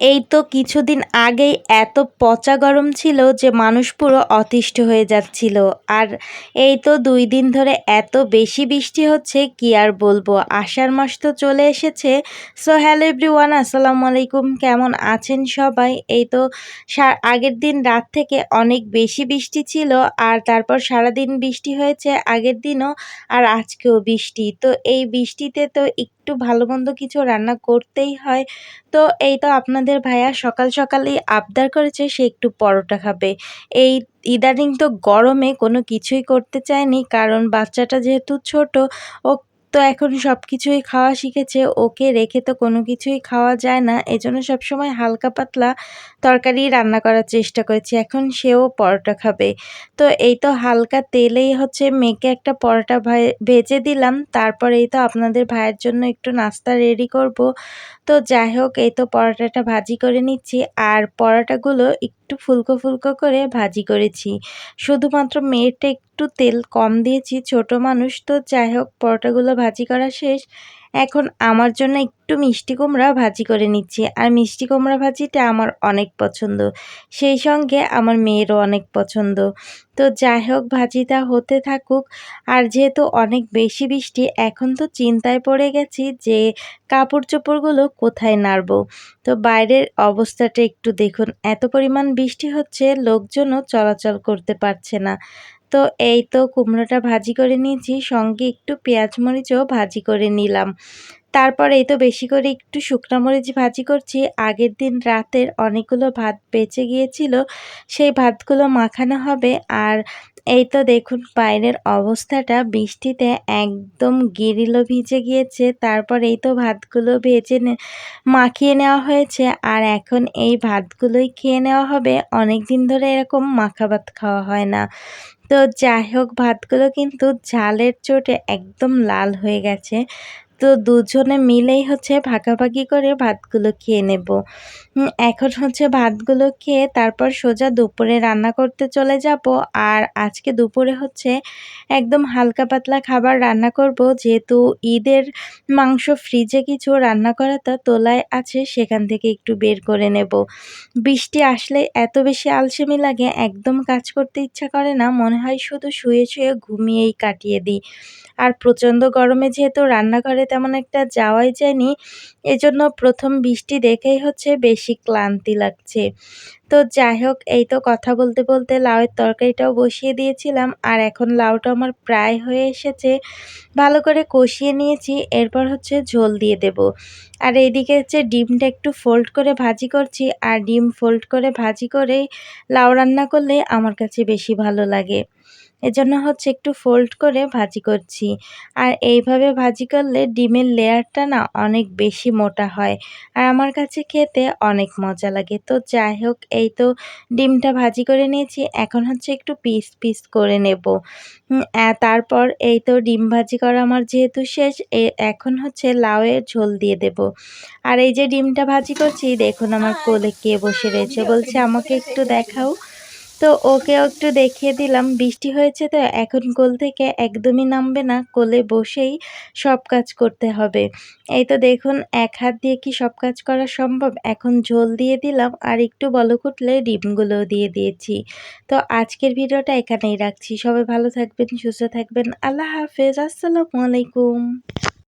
এই তো কিছুদিন আগেই এত পচা গরম ছিল যে মানুষ পুরো অতিষ্ঠ হয়ে যাচ্ছিল। আর এই তো দুই দিন ধরে এত বেশি বৃষ্টি হচ্ছে, কি আর বলব? আষাঢ় মাস তো চলে এসেছে। সো হ্যালো এভরিওয়ান আসসালামু আলাইকুম। কেমন আছেন সবাই? এই তো আগের দিন রাত থেকে অনেক বেশি বৃষ্টি ছিল আর তারপর সারাদিন বৃষ্টি হয়েছে আগের দিনও আর আজকেও বৃষ্টি। তো এই বৃষ্টিতে তো একটু ভালো মন্দ কিছু রান্না করতেই হয়। তো এই তো আপনাদের ভাইয়া সকাল সকালেই আবদার করেছে, সে একটু পরোটা খাবে। এই ইদানিং তো গরমে কোনো কিছুই করতে চায়নি, কারণ বাচ্চাটা যেহেতু ছোট, ও তো এখন সব কিছুই খাওয়া শিখেছে, ওকে রেখে তো কোনো কিছুই খাওয়া যায় না, এজন্য সবসময় হালকা পাতলা তরকারি রান্না করার চেষ্টা করেছি, এখন সেও পরোটা খাবে। তো এই তো হালকা তেলেই হচ্ছে মেখে একটা পরোটা ভেজে দিলাম, তারপর এই তো আপনাদের ভাইয়ের জন্য একটু নাস্তা রেডি করব। তো যাই হোক, এই তো পরোটাটা ভাজি করে নিচ্ছি, আর পরোটাগুলো একটু ফুলকো ফুলকো করে ভাজি করেছি। শুধুমাত্র মেয়েটা একটু তেল কম দিয়েছি, ছোট মানুষ, তো যাই হোক, পরোটাগুলো ভাজি করা শেষ। এখন আমার জন্য একটু মিষ্টি কুমড়া ভাজি করে নিচ্ছি। আর মিষ্টি কুমড়া ভাজিটা আমার অনেক পছন্দ। সেই সঙ্গে আমার মেয়েরও অনেক পছন্দ। তো যাই হোক, ভাজিটা হতে থাকুক। আর যেহেতু অনেক বেশি বৃষ্টি, এখন তো চিন্তায় পড়ে গেছি যে কাপড় চোপড়গুলো কোথায় নাড়ব। তো বাইরের অবস্থাটা একটু দেখুন। এত পরিমাণ বৃষ্টি হচ্ছে, লোকজনও চলাচল করতে পারছে না। তো এই তো কুমড়োটা ভাজি করে নিয়েছি, সঙ্গে একটু পেঁয়াজ মরিচও ভাজি করে নিলাম। তারপর এই তো বেশি করে একটু শুকনো মরিচ ভাজি করছি। আগের দিন রাতের অনেকগুলো ভাত বেঁচে গিয়েছিল, সেই ভাতগুলো মাখানো হবে। আর এই তো দেখুন বাইরের অবস্থাটা বৃষ্টিতে একদম গিরিলো ভিজে গিয়েছে। তারপর এই তো ভাতগুলো ভেজে মাখিয়ে নেওয়া হয়েছে। আর এখন এই ভাতগুলোই খেয়ে নেওয়া হবে। অনেক দিন ধরে এরকম মাখা ভাত খাওয়া হয় না। তো যাই হোক, ভাতগুলো কিন্তু ঝালের চোটে একদম লাল হয়ে গেছে। তো দুজনে মিলেই হচ্ছে ভাগাভাগি করে ভাতগুলো খেয়ে নেব। এখন হচ্ছে ভাতগুলো খেয়ে তারপর সোজা দুপুরে রান্না করতে চলে যাব। আর আজকে দুপুরে হচ্ছে একদম হালকা পাতলা খাবার রান্না করব। যেহেতু ঈদের মাংস ফ্রিজে কিছু রান্না করা তা তোলায় আছে, সেখান থেকে একটু বের করে নেব। বৃষ্টি আসলে এত বেশি আলসেমি লাগে, একদম কাজ করতে ইচ্ছা করে না। মনে হয় শুধু শুয়ে শুয়ে ঘুমিয়েই কাটিয়ে দিই। আর প্রচণ্ড গরমে যেহেতু রান্নাঘরে তেমন একটা যাওয়াই যায়নি। এজন্য প্রথম বৃষ্টি দেখেই হচ্ছে বেশি ক্লান্তি লাগছে। তো যাই হোক, এই তো কথা বলতে বলতে লাউয়ের তরকারিটাও বসিয়ে দিয়েছিলাম। আর এখন লাউটা আমার প্রায় হয়ে এসেছে। ভালো করে কষিয়ে নিয়েছি, এরপর হচ্ছে ঝোল দিয়ে দেব। আর এইদিকে হচ্ছে ডিমটা একটু ফোল্ড করে ভাজি করছি। আর ডিম ফোল্ড করে ভাজি করেই লাউ রান্না করলে আমার কাছে বেশি ভালো লাগে। এজন্য হচ্ছে একটু ফোল্ড করে ভাজি করছি। আর এইভাবে ভাজি করলে ডিমের লেয়ারটা না অনেক বেশি মোটা হয় আর আমার কাছে খেতে অনেক মজা লাগে। তো যাই হোক, এই তো ডিমটা ভাজি করে নিয়েছি, এখন হচ্ছে একটু পিস পিস করে নেব। তারপর এই তো ডিম ভাজি করা আমার যেহেতু শেষ এখন হচ্ছে লাউয়ের ঝোল দিয়ে দেব। আর এই যে ডিমটা ভাজি করছি, দেখুন আমার কোলে কে বসে রয়েছে, বলছে আমাকে একটু দেখাও। তো ওকেও একটু দেখিয়ে দিলাম। বৃষ্টি হয়েছে তো এখন কোল থেকে একদমই নামবে না। কোলে বসেই সব কাজ করতে হবে। এই তো দেখুন, এক হাত দিয়ে কি সব কাজ করা সম্ভব? এখন ঝোল দিয়ে দিলাম আর একটু বলক উঠলে ডিমগুলোও দিয়ে দিয়েছি। তো আজকের ভিডিওটা এখানেই রাখছি। সবাই ভালো থাকবেন, সুস্থ থাকবেন। আল্লাহ হাফেজ। আসসালামু আলাইকুম।